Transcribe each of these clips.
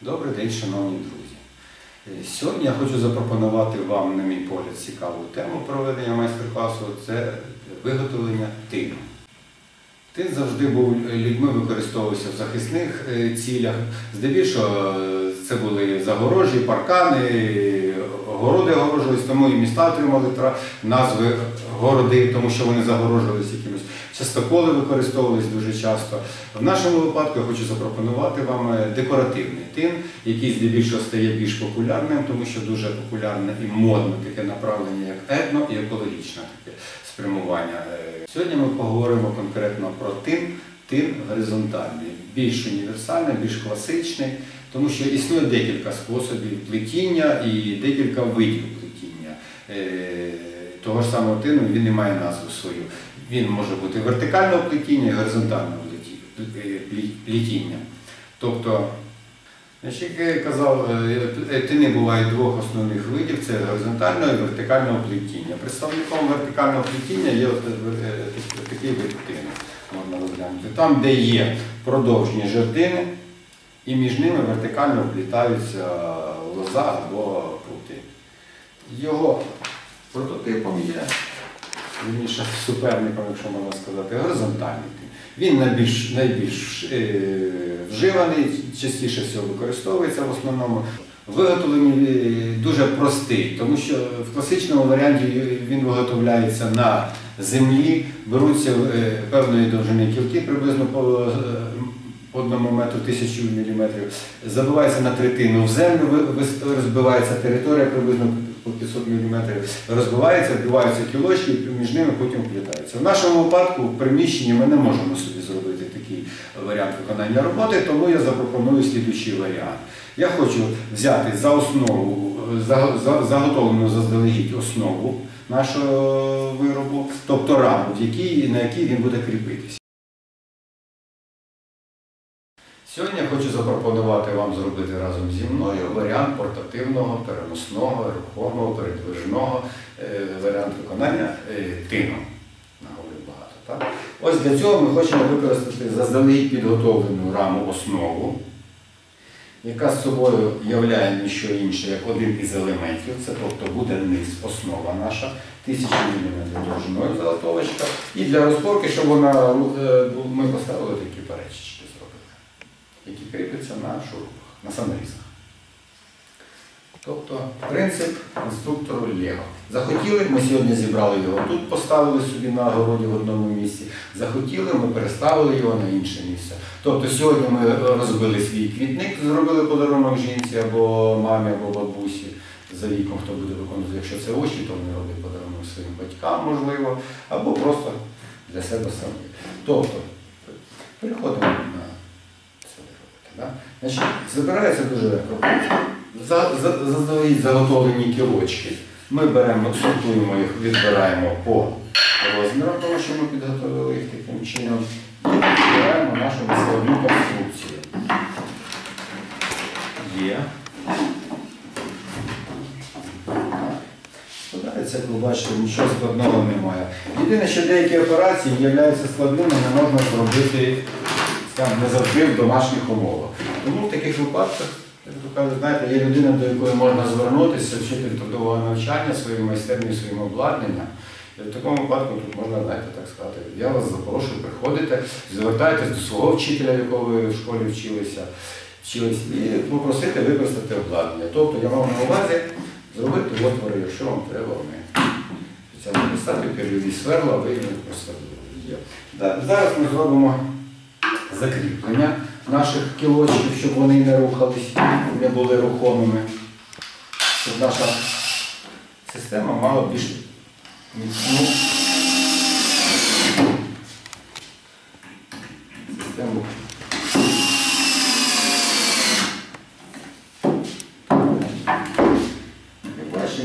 Добрий день, шановні друзі. Е, Сьогодні я хочу запропонувати вам, на мій погляд, цікаву тему проведення майстер-класу це виготовлення тину. Тин завжди був людьми використовувався в захисних е, цілях. Здебільшого е, це були загорожі, паркани, городи огорожувались, тому і міста отримали назви городи, тому що вони загорожувалися якимось. Частоколи використовувались дуже часто. В нашому випадку я хочу запропонувати вам е, декоративний тин, який здебільшого стає більш популярним, тому що дуже популярне і модне таке направлення, як етно і екологічне таке спрямування. Е, Сьогодні ми поговоримо конкретно про тин, тин горизонтальний, більш універсальний, більш класичний, тому що існує декілька способів плетіння і декілька видів плетіння. Е, Того ж самого тину він не має назву свою. Він може бути вертикального плетіння і горизонтального плеті- плетіння. Тобто, як я казав, е, е, тини бувають двох основних видів це горизонтального і вертикального плетіння. Представником вертикального плетіння є е, такий вид можна розглянути. Там, де є продовжні жердини, і між ними вертикально вплітаються лоза або прути. Його прототипом є, вірніше суперником, якщо можна сказати, горизонтальний. Він найбільш, найбільш е, вживаний, частіше всього використовується в основному. Виготовлення е, дуже простий, тому що в класичному варіанті він виготовляється на землі, беруться е, певної довжини кілки, приблизно по е, одному метру тисячу міліметрів, забивається на третину в землю, розбивається територія приблизно по 500 міліметрів, розбивається, вбиваються кілочки, і між ними потім вплітаються. В нашому випадку в приміщенні ми не можемо собі зробити такий варіант виконання роботи, тому я запропоную слідуючий варіант. Я хочу взяти за основу, за- за- заготовлену заздалегідь основу нашого виробу, тобто раму, на якій він буде кріпитися. Сьогодні я хочу запропонувати вам зробити разом зі мною варіант портативного, переносного, рухомого, передвижного е, варіант виконання е, тином. Ось для цього ми хочемо використати заздалегідь підготовлену раму основу, яка з собою являє ніщо інше, як один із елементів. Це тобто буде низ, основа наша, 1000 мм довжиною заготовочка. І для розпорки, щоб е, ми поставили такі зробили які кріпляться на шурупах, на саморізах. Тобто принцип інструктору Лего. Захотіли, ми сьогодні зібрали його тут, поставили собі на городі в одному місці. Захотіли, ми переставили його на інше місце. Тобто сьогодні ми розбили свій квітник, зробили подарунок жінці або мамі, або бабусі за віком, хто буде виконувати. Якщо це очі, то вони роблять подарунок своїм батькам, можливо, або просто для себе самі. Тобто, переходимо. Да? Значить, забирається дуже легко. За, за, заздалегідь заготовлені кілочки. Ми беремо, сортуємо їх, відбираємо по розмірам, тому що ми підготовили їх таким чином. І відбираємо нашу висловну конструкцію. Є. Складається, як ви бачите, нічого складного немає. Єдине, що деякі операції являються складними, не можна зробити скажімо, не завжди в домашніх умовах. Тому в таких випадках, як то кажуть, знаєте, є людина, до якої можна звернутися, вчитель трудового навчання своїм майстерням, своїм обладнанням. І в такому випадку тут можна, знаєте, так сказати, я вас запрошую, приходите, звертайтесь до свого вчителя, якого ви в школі вчилися, вчились, і попросити використати обладнання. Тобто я мав на увазі зробити отвори, якщо вам треба, вони спеціально писати, пір'єві сверла, ви їх просверлили. Є. Зараз ми зробимо закріплення наших кілочків, щоб вони не рухались, не були рухомими. Щоб наша система мала більш міцну систему.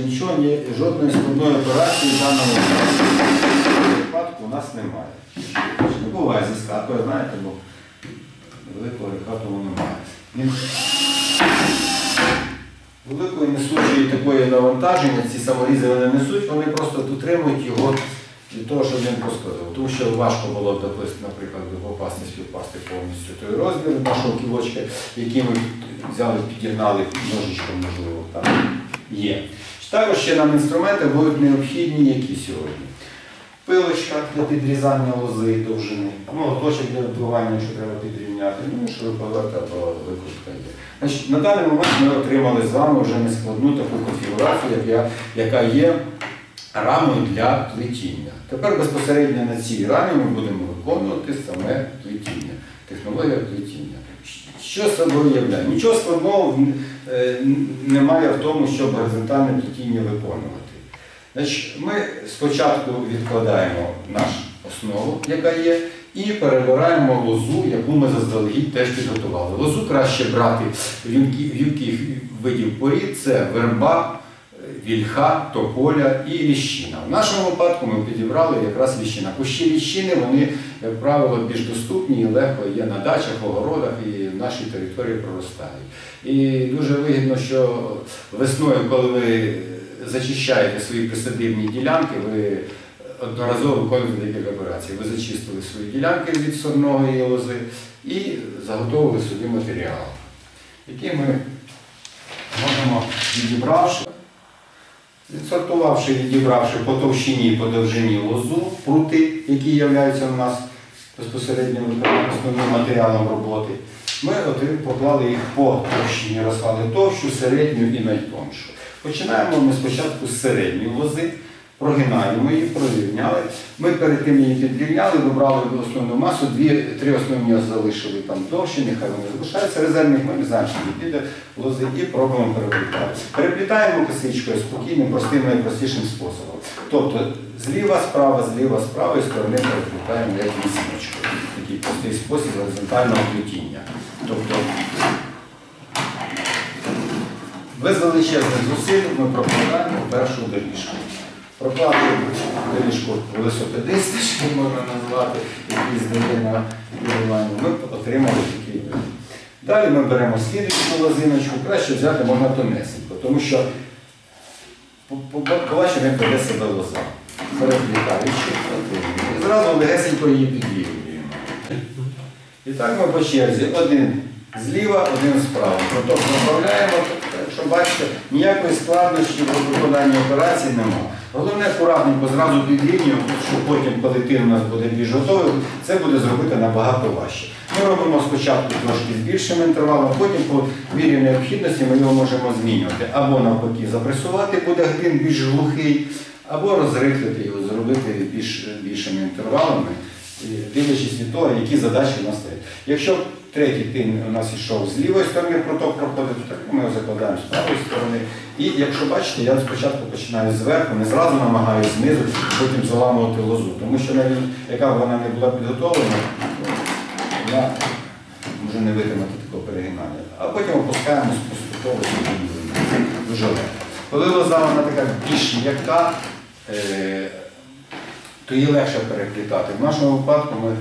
Нічого, ні, жодної складної операції в даному випадку у нас немає. Не буває зі скатою, знаєте, бо великого гріха тому немає. Великої несучої такої навантаження, ці саморізи вони несуть, вони просто утримують його для того, щоб він проскозив. Тому що важко було, наприклад, попасти, співпасти повністю той розмір нашого кілочка, який ми взяли, підігнали ножичком, можливо, там є. Також ще нам інструменти будуть необхідні, які сьогодні. Пилочка для підрізання лози довжини, ну, оточок для відбивання, якщо треба підрівняти, ну, і шуруповерт викрутка є. Значить, на даний момент ми отримали з вами вже нескладну таку конфігурацію, яка є рамою для плетіння. Тепер безпосередньо на цій рамі ми будемо виконувати саме плетіння, технологія плетіння. Що собою являє? Нічого складного е, немає в тому, щоб горизонтальне плетіння виконувати. Значить, ми спочатку відкладаємо нашу основу, яка є, і перебираємо лозу, яку ми заздалегідь теж підготували. Лозу краще брати вінки- вінких видів порід, це верба, вільха, тополя і ліщина. В нашому випадку ми підібрали якраз ліщина. Кущі ліщини, вони, як правило, більш доступні і легко є на дачах, огородах і в нашій території проростають. І дуже вигідно, що весною, коли ви зачищаєте свої присадибні ділянки, ви одноразово виконуєте декілька операцій. Ви зачистили свої ділянки від сорної лози і заготовили собі матеріал, який ми можемо відібравши, відсортувавши, відібравши по товщині і по довжині лозу, прути, які являються у нас безпосередньо основним матеріалом роботи, ми поклали їх по товщині, розклали товщу, середню і найтоншу. Починаємо ми спочатку з середньої лози, прогинаємо її, прорівняли. Ми перед тим її підрівняли, вибрали основну масу, дві, три основні залишили там довші, нехай вони залишаються. Резервних ми не знаємо, що не піде лози і пробуємо переплітати. Переплітаємо косичкою спокійним, простим, найпростішим способом. Тобто зліва, справа, зліва, з правої сторони переплітаємо як вісімочкою. Такий простий спосіб горизонтального плетіння. Тобто без величезних зусиль ми прокладаємо першу доріжку. Прокладаємо доріжку велосипедиста, що можна назвати, який здає на керування, ми отримали такий вид. Далі ми беремо слідуючу лозиночку, краще взяти можна тонесенько, тому що по- по- побачимо, як веде себе лоза. Переплітаючи, і зразу легесенько її підвірюємо. І так ми по черзі. Один зліва, один справа. Проток направляємо, якщо бачите, ніякої складнощі в виконанні операції немає. Головне акуратненько зразу підрівнюємо, щоб потім, коли тин у нас буде більш готовий, це буде зробити набагато важче. Ми робимо спочатку трошки з більшим інтервалом, потім по мірі необхідності ми його можемо змінювати. Або навпаки запресувати буде глин більш глухий, або розрихлити його, зробити більш більшими інтервалами, дивлячись від того, які задачі у нас стоять. Якщо третій тин у нас йшов з лівої сторони, проток проходить, то так ми його закладаємо з правої сторони. І якщо бачите, я спочатку починаю зверху, не зразу намагаюся знизу, потім заламувати лозу. Тому що навіть яка б вона не була підготовлена, вона може не витримати такого перегинання. А потім опускаємо поступово. Дуже легко. Коли лоза вона така більш м'яка, е, то її легше переплітати. В нашому випадку ми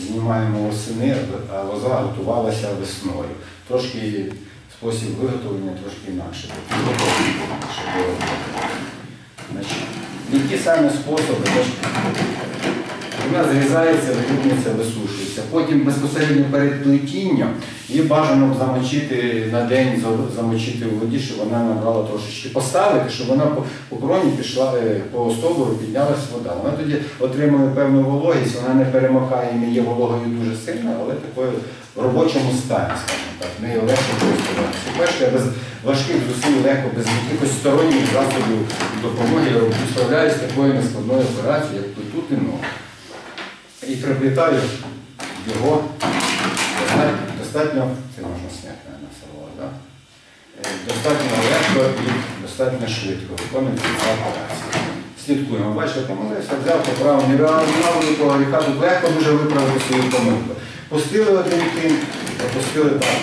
знімаємо осени, а лоза готувалася весною. Трошки спосіб виготовлення трошки інакше. Значить, не ті самі способи, вона зрізається, вигідниця, висушується. Потім безпосередньо перед плетінням її бажано замочити на день, замочити у воді, щоб вона набрала трошечки. Поставити, щоб вона по, кроні пішла, е, по стовбуру піднялася вода. Вона тоді отримує певну вологість, вона не перемокає, не є вологою дуже сильно, але такою в робочому стані, скажімо так, нею легко користуватися. Перше, без важких зусиль легко, без якихось сторонніх засобів допомоги я справляюся з такою нескладною операцією, як плиту і ногу і приплітаю його достатньо, достатньо це можна зняти на село, да? Е, достатньо легко і достатньо швидко виконується ця операція. Слідкуємо, бачите, помилився, взяв, поправив, не великого гріха, тут легко дуже виправити свою помилку. Пустили один тим, пропустили так.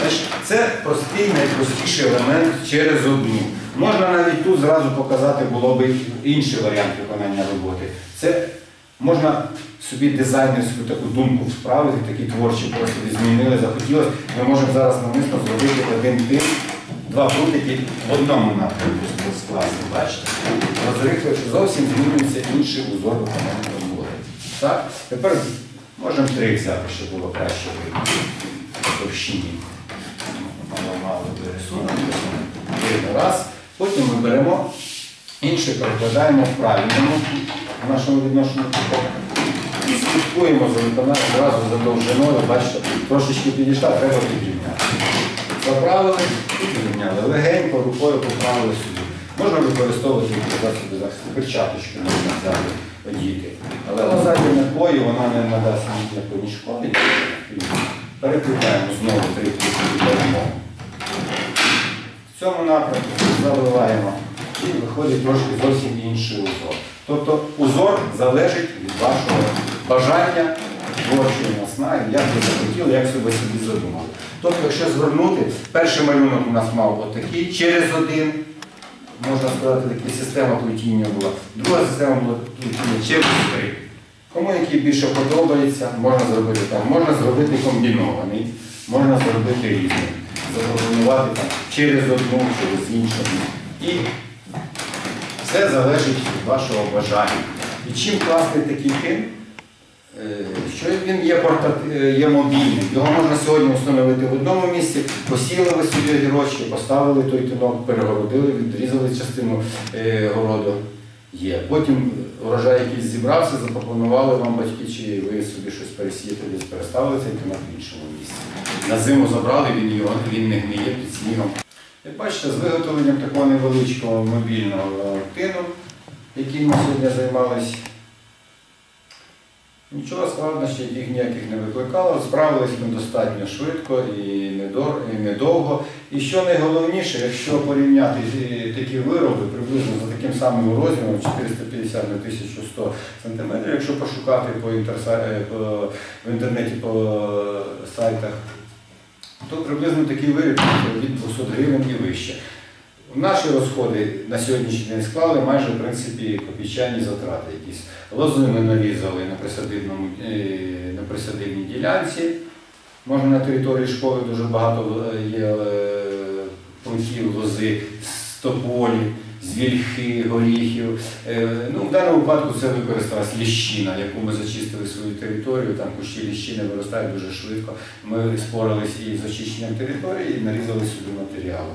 Значить, це простий, найпростіший елемент через одну. Можна навіть тут зразу показати було б інший варіант виконання роботи. Це можна собі дизайнерську таку думку справити, такі творчі просто змінили, захотілося. Ми можемо зараз намисно зробити один тим два прутики в одному напрямку скласти. Бачите? Розрихлюючи зовсім змінюється інший узор виконання роботи. Так? Тепер можемо три взяти, щоб було краще видно. Товщині. Пересунути. Видно. Раз. Потім ми беремо інший перекладаємо в правильному в нашому відношенні. І слідкуємо за виконанням одразу за довжиною, бачите, трошечки підійшла, треба підрівняти. Заправили і підрівняли. Легенько рукою поправили сюди. Можна використовувати засоби захисту, перчаточки можна взяти, одіти. Але лазати метлою вона не надасть ніякої ні шкоди. ні знову три кілька. В цьому напрямку заливаємо і виходить трошки зовсім інший узор. Тобто узор залежить від вашого бажання, творчої наснаги, як ви захотіли, як себе собі задумали. Тобто, якщо звернути, перший малюнок у нас мав отакий через один, можна сказати, така система плетіння була. Друга система була плетіння через три. Кому який більше подобається, можна зробити так. Можна зробити комбінований, можна зробити різний. Запропонувати через одну, через іншу. І все залежить від вашого бажання. І чим класний такий тин, е, що він є, е, є мобільним. Його можна сьогодні встановити в одному місці, посіяли ви собі огірочки, поставили той тинок, перегородили, відрізали частину е, городу. Є. Потім урожай якийсь зібрався, запропонували вам батьки, чи ви собі щось пересіяти, десь переставили цей тинок в іншому місці. На зиму забрали, він, його, він не гниє під снігом. Як бачите, з виготовленням такого невеличкого мобільного тину, яким ми сьогодні займалися, нічого складнощів їх ніяких не викликало. Справились ми достатньо швидко і недовго. І що найголовніше, якщо порівняти е, такі вироби приблизно за таким самим розміром 450 на 1100 см, якщо пошукати по, інтерса- е, в інтернеті по сайтах, то приблизно такий виріб від 200 гривень і вище. Наші розходи на сьогоднішній день склали майже в принципі копійчані затрати якісь. Лози ми нарізали на присадибному, е, ділянці. Можна на території школи дуже багато е, є пунктів лози з тополі, з вільхи, горіхів. Е, Ну, в даному випадку це використалась ліщина, яку ми зачистили свою територію. Там кущі ліщини виростають дуже швидко. Ми спорились і з очищенням території, і нарізали сюди матеріалу.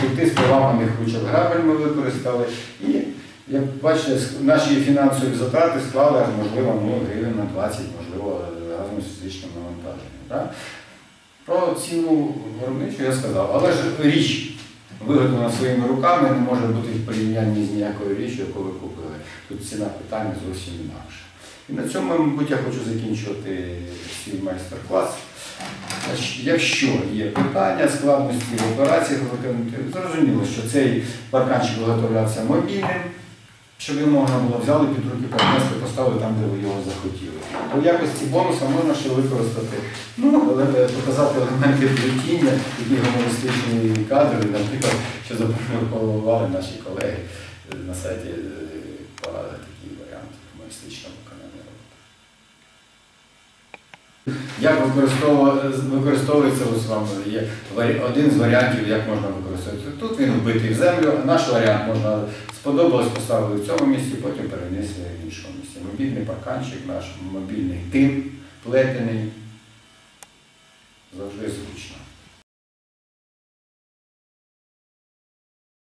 Пульти з поламаних ручок грабель ми використали. І, як бачите, наші фінансові затрати склали, можливо, ну, гривень на 20, можливо, разом з фізичним навантаженням. Про ціну виробничу я сказав, але ж річ виготовлена своїми руками не може бути в порівнянні з ніякою річчю, яку ви купили. Тут ціна питання зовсім інакша. І на цьому, мабуть, я хочу закінчувати свій майстер-клас. Якщо є питання, складності в операціях зрозуміло, що цей парканчик виготовлявся мобільним, щоб його можна було взяли під руки, перенесли, поставили там, де ви його захотіли. У якості бонуса можна ще використати, ну, але е, показати елементи плетіння, які гумористичні кадри, наприклад, що запропонували наші колеги е, на сайті такі варіанти гумористичного виконання роботи. Як використовується ось вам є один з варіантів, як можна використовувати. Тут він вбитий в землю, наш варіант можна сподобалось, поставили в цьому місці, потім перенесли в іншому місці. Мобільний парканчик наш, мобільний тим плетений. Завжди зручно.